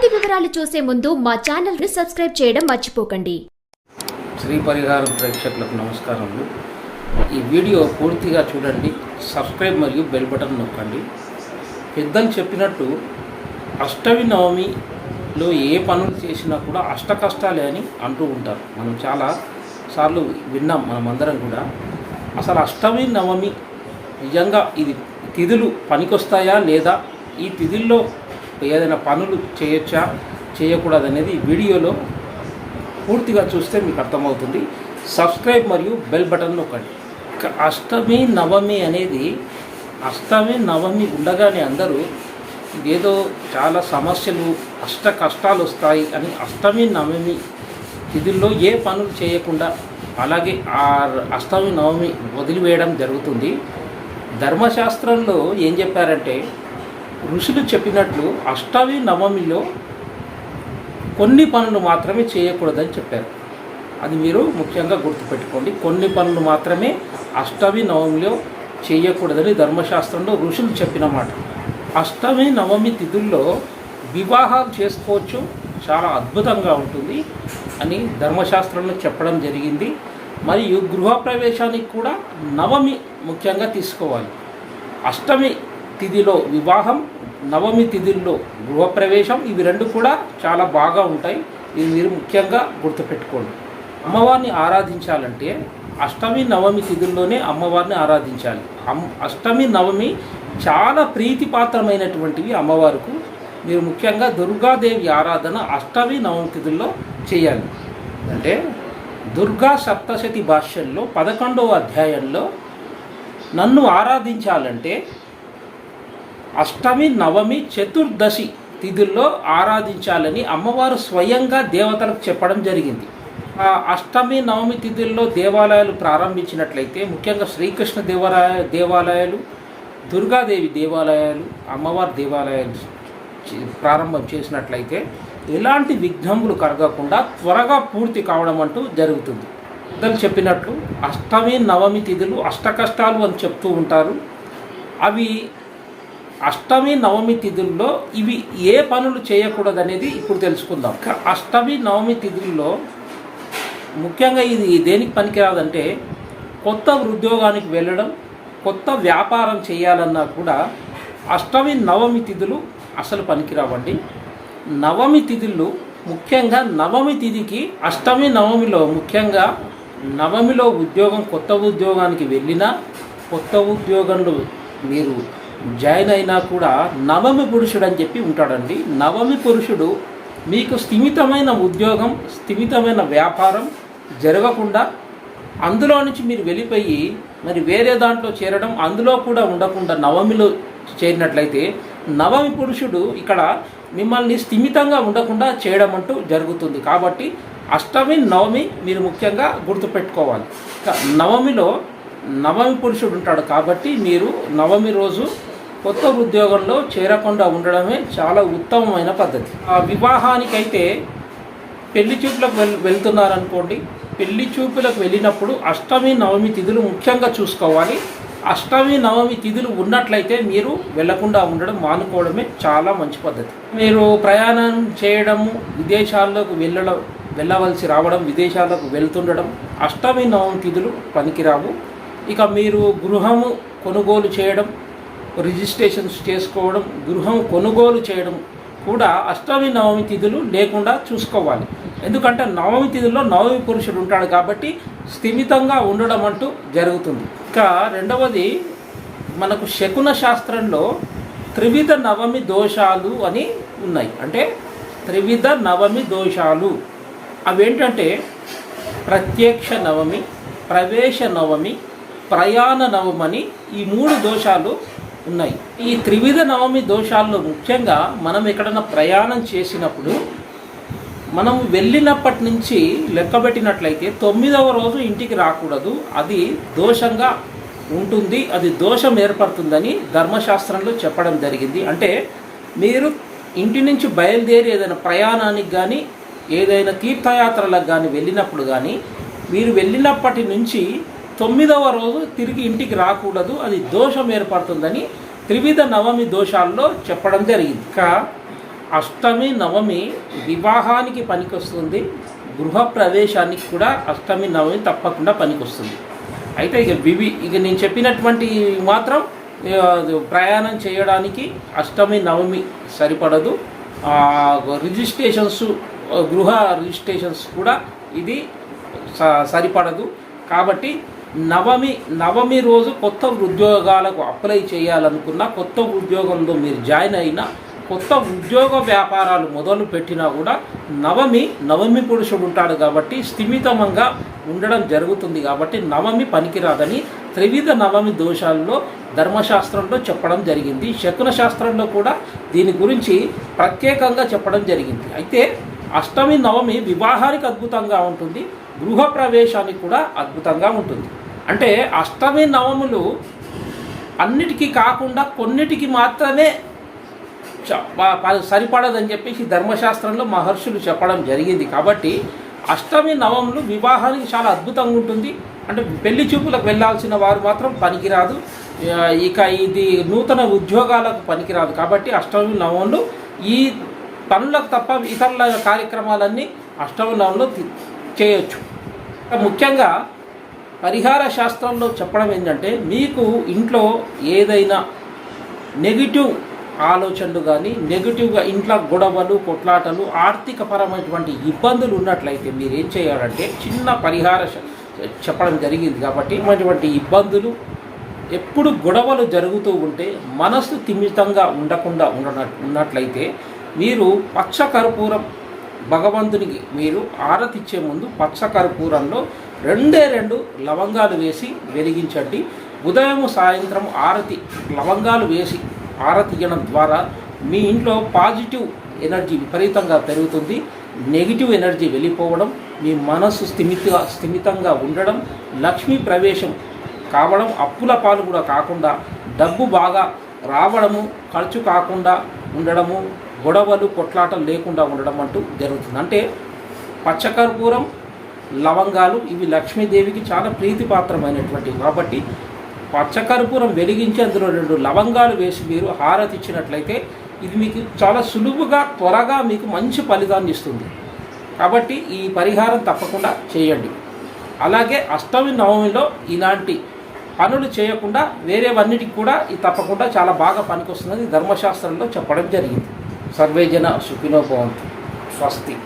పూర్తి వివరాలు చూసే ముందు మా ఛానల్ని సబ్స్క్రైబ్ చేయడం మర్చిపోకండి. శ్రీ పరిహారం ప్రేక్షకులకు నమస్కారములు ఈ వీడియో పూర్తిగా చూడండి సబ్స్క్రైబ్ మరియు బెల్ బటన్ నొక్కండి. పెద్దలు చెప్పినట్టు అష్టమి నవమిలో ఏ పనులు చేసినా కూడా అష్ట కష్టాలే అని అంటూ ఉంటారు. మనం చాలా సార్లు విన్నాం మనమందరం కూడా. అసలు అష్టమి నవమి నిజంగా ఇది తిథులు పనికొస్తాయా లేదా? ఈ తిథుల్లో ఏదైనా పనులు చేయొచ్చా చేయకూడదు అనేది వీడియోలో పూర్తిగా చూస్తే మీకు అర్థమవుతుంది. సబ్స్క్రైబ్ మరియు బెల్ బటన్ నొక్కండి. అష్టమి నవమి అనేది అష్టమి నవమి ఉండగానే అందరూ ఏదో చాలా సమస్యలు అష్ట కష్టాలు వస్తాయి అని అష్టమి నవమి తిథుల్లో ఏ పనులు చేయకుండా అలాగే ఆ అష్టమి నవమి వదిలివేయడం జరుగుతుంది. ధర్మశాస్త్రంలో ఏం చెప్పారంటే ఋషులు చెప్పినట్లు అష్టమి నవమిలో కొన్ని పనులు మాత్రమే చేయకూడదని చెప్పారు. అది మీరు ముఖ్యంగా గుర్తుపెట్టుకోండి. కొన్ని పనులు మాత్రమే అష్టమి నవమిలో చేయకూడదని ధర్మశాస్త్రంలో ఋషులు చెప్పిన మాట. అష్టమి నవమి తిథుల్లో వివాహాలు చేసుకోవచ్చు. చాలా అద్భుతంగా ఉంటుంది అని ధర్మశాస్త్రంలో చెప్పడం జరిగింది. మరియు గృహప్రవేశానికి కూడా నవమి ముఖ్యంగా తీసుకోవాలి. అష్టమి తిథిలో వివాహం నవమి తిథుల్లో గృహప్రవేశం ఇవి రెండు కూడా చాలా బాగా ఉంటాయి. ఇవి మీరు ముఖ్యంగా గుర్తుపెట్టుకోండి. అమ్మవారిని ఆరాధించాలంటే అష్టమి నవమి తిథుల్లోనే అమ్మవారిని ఆరాధించాలి. అమ్ అష్టమి నవమి చాలా ప్రీతిపాత్రమైనటువంటివి అమ్మవారికి. మీరు ముఖ్యంగా దుర్గాదేవి ఆరాధన అష్టమి నవమి తిథుల్లో చేయాలి. అంటే దుర్గా సప్తశతి భాష్యంలో పదకొండవ అధ్యాయంలో నన్ను ఆరాధించాలంటే అష్టమి నవమి చతుర్దశి తిథుల్లో ఆరాధించాలని అమ్మవారు స్వయంగా దేవతలకు చెప్పడం జరిగింది. ఆ అష్టమి నవమి తిథుల్లో దేవాలయాలు ప్రారంభించినట్లయితే ముఖ్యంగా శ్రీకృష్ణ దేవాలయ దేవాలయాలు దుర్గాదేవి దేవాలయాలు అమ్మవారి దేవాలయాలు ప్రారంభం చేసినట్లయితే ఎలాంటి విఘ్నములు కలగకుండా త్వరగా పూర్తి కావడం అంటూ జరుగుతుంది. పెద్దలు చెప్పినట్లు అష్టమి నవమి తిథులు అష్టకష్టాలు అని చెప్తూ ఉంటారు. అవి అష్టమి నవమి తిథుల్లో ఇవి ఏ పనులు చేయకూడదనేది ఇప్పుడు తెలుసుకుందాం. అష్టమి నవమి తిథుల్లో ముఖ్యంగా ఇది దేనికి పనికిరాదంటే కొత్త ఉద్యోగానికి వెళ్ళడం కొత్త వ్యాపారం చేయాలన్నా కూడా అష్టమి నవమి తిథులు అసలు పనికిరావండి. నవమి తిథులు ముఖ్యంగా నవమి తిథికి అష్టమి నవమిలో ముఖ్యంగా నవమిలో ఉద్యోగం కొత్త ఉద్యోగానికి వెళ్ళినా కొత్త ఉద్యోగంలో మీరు జాయిన్ అయినా కూడా నవమి పురుషుడు అని చెప్పి ఉంటాడండి. నవమి పురుషుడు మీకు స్థిమితమైన ఉద్యోగం స్థిమితమైన వ్యాపారం జరగకుండా అందులో నుంచి మీరు వెళ్ళిపోయి మరి వేరే దాంట్లో చేరడం అందులో కూడా ఉండకుండా నవమిలో చేరినట్లయితే నవమి పురుషుడు ఇక్కడ మిమ్మల్ని స్థిమితంగా ఉండకుండా చేయడం అంటూ జరుగుతుంది. కాబట్టి అష్టమి నవమి మీరు ముఖ్యంగా గుర్తుపెట్టుకోవాలి. నవమిలో నవమి పురుషుడు ఉంటాడు కాబట్టి మీరు నవమి రోజు కొత్త ఉద్యోగంలో చేరకుండా ఉండడమే చాలా ఉత్తమమైన పద్ధతి. ఆ వివాహానికైతే పెళ్ళి చూపులకు వెళ్ వెళ్తున్నారనుకోండి పెళ్ళి చూపులకు వెళ్ళినప్పుడు అష్టమి నవమి తిథులు ముఖ్యంగా చూసుకోవాలి. అష్టమి నవమి తిథులు ఉన్నట్లయితే మీరు వెళ్ళకుండా ఉండడం మానుకోవడమే చాలా మంచి పద్ధతి. మీరు ప్రయాణం చేయడము విదేశాల్లోకి వెళ్ళడం వెళ్ళవలసి రావడం విదేశాలకు వెళ్తుండడం అష్టమి నవమి తిథులు పనికిరావు. ఇక మీరు గృహము కొనుగోలు చేయడం రిజిస్ట్రేషన్స్ చేసుకోవడం గృహం కొనుగోలు చేయడం కూడా అష్టమి నవమి తిథులు లేకుండా చూసుకోవాలి. ఎందుకంటే నవమి తిథుల్లో నవమి పురుషుడు ఉంటాడు కాబట్టి స్థిమితంగా ఉండడం అంటూ జరుగుతుంది. ఇక రెండవది మనకు శకున శాస్త్రంలో త్రివిధ నవమి దోషాలు అని ఉన్నాయి. అంటే త్రివిధ నవమి దోషాలు. అవేంటంటే ప్రత్యక్ష నవమి ప్రవేశ నవమి ప్రయాణ నవమని ఈ మూడు దోషాలు ఉన్నాయి. ఈ త్రివిధ నవమి దోషాల్లో ముఖ్యంగా మనం ఎక్కడైనా ప్రయాణం చేసినప్పుడు మనం వెళ్ళినప్పటి నుంచి లెక్కబెట్టినట్లయితే తొమ్మిదవ రోజు ఇంటికి రాకూడదు. అది దోషంగా ఉంటుంది. అది దోషం ఏర్పడుతుందని ధర్మశాస్త్రంలో చెప్పడం జరిగింది. అంటే మీరు ఇంటి నుంచి బయలుదేరి ఏదైనా ప్రయాణానికి కానీ ఏదైనా తీర్థయాత్రలకు కానీ వెళ్ళినప్పుడు కానీ మీరు వెళ్ళినప్పటి నుంచి తొమ్మిదవ రోజు తిరిగి ఇంటికి రాకూడదు. అది దోషం ఏర్పడుతుందని త్రివిధ నవమి దోషాల్లో చెప్పడం జరిగింది. ఇంకా అష్టమి నవమి వివాహానికి పనికొస్తుంది. గృహ ప్రవేశానికి కూడా అష్టమి నవమి తప్పకుండా పనికొస్తుంది. అయితే ఇక వివి ఇక నేను చెప్పినటువంటి మాత్రం ప్రయాణం చేయడానికి అష్టమి నవమి సరిపడదు. రిజిస్ట్రేషన్స్ గృహ రిజిస్ట్రేషన్స్ కూడా ఇది స- సరిపడదు. కాబట్టి నవమి నవమి రోజు కొత్త ఉద్యోగాలకు అప్లై చేయాలనుకున్న కొత్త ఉద్యోగంలో మీరు జాయిన్ అయినా కొత్త ఉద్యోగ వ్యాపారాలు మొదలు పెట్టినా కూడా నవమి నవమి పురుషుడు ఉంటాడు కాబట్టి స్థిమితమంగా ఉండడం జరుగుతుంది కాబట్టి నవమి పనికిరాదని త్రివిధ నవమి దోషాల్లో ధర్మశాస్త్రంలో చెప్పడం జరిగింది. శకున శాస్త్రంలో కూడా దీని గురించి ప్రత్యేకంగా చెప్పడం జరిగింది. అయితే అష్టమి నవమి వివాహానికి అద్భుతంగా ఉంటుంది. గృహ ప్రవేశానికి కూడా అద్భుతంగా ఉంటుంది. అంటే అష్టమి నవములు అన్నిటికీ కాకుండా కొన్నిటికి మాత్రమే సరిపడదని చెప్పేసి ధర్మశాస్త్రంలో మహర్షులు చెప్పడం జరిగింది. కాబట్టి అష్టమి నవములు వివాహానికి చాలా అద్భుతంగా ఉంటుంది. అంటే పెళ్ళి చూపులకు వెళ్ళాల్సిన వారు మాత్రం పనికిరాదు. ఇక ఇది నూతన ఉద్యోగాలకు పనికిరాదు. కాబట్టి అష్టమి నవములు ఈ పనులకు తప్ప ఇతరుల కార్యక్రమాలన్నీ అష్టమి నవములు చేయొచ్చు. ముఖ్యంగా పరిహార శాస్త్రంలో చెప్పడం ఏంటంటే మీకు ఇంట్లో ఏదైనా నెగిటివ్ ఆలోచనలు కానీ నెగిటివ్గా ఇంట్లో గొడవలు కొట్లాటలు ఆర్థికపరమైనటువంటి ఇబ్బందులు ఉన్నట్లయితే మీరు ఏం చేయాలంటే చిన్న పరిహార చెప్పడం జరిగింది కాబట్టి ఇటువంటి ఇబ్బందులు ఎప్పుడు గొడవలు జరుగుతూ ఉంటే మనస్సు తిమితంగా ఉండకుండా ఉండనట్ ఉన్నట్లయితే మీరు పచ్చ కర్పూరం భగవంతునికి మీరు ఆరతిచ్చే ముందు పచ్చ కర్పూరంలో రెండే రెండు లవంగాలు వేసి వెలిగించండి. ఉదయం సాయంత్రం ఆరతి లవంగాలు వేసి ఆరతియడం ద్వారా మీ ఇంట్లో పాజిటివ్ ఎనర్జీ విపరీతంగా పెరుగుతుంది. నెగిటివ్ ఎనర్జీ వెళ్ళిపోవడం మీ మనసు స్థిమితంగా స్థిమితంగా ఉండడం లక్ష్మీ ప్రవేశం కావడం అప్పుల పాలు కూడా కాకుండా డబ్బు బాగా రావడము ఖర్చు కాకుండా ఉండడము గొడవలు కొట్లాటలు లేకుండా ఉండడం అంటూ జరుగుతుంది. అంటే పచ్చకర్పూరం లవంగాలు ఇవి లక్ష్మీదేవికి చాలా ప్రీతిపాత్రమైనటువంటివి. కాబట్టి పచ్చకర్పూరం వెలిగించి అందులో రెండు లవంగాలు వేసి మీరు హారతి ఇచ్చినట్లయితే ఇది మీకు చాలా సులువుగా త్వరగా మీకు మంచి ఫలితాన్ని ఇస్తుంది. కాబట్టి ఈ పరిహారం తప్పకుండా చేయండి. అలాగే అష్టమి నవమిలో ఇలాంటి పనులు చేయకుండా వేరేవన్నిటికి కూడా ఇది తప్పకుండా చాలా బాగా పనికొస్తుందని ధర్మశాస్త్రంలో చెప్పడం జరిగింది. सर्वे जन सुखिन स्वस्ति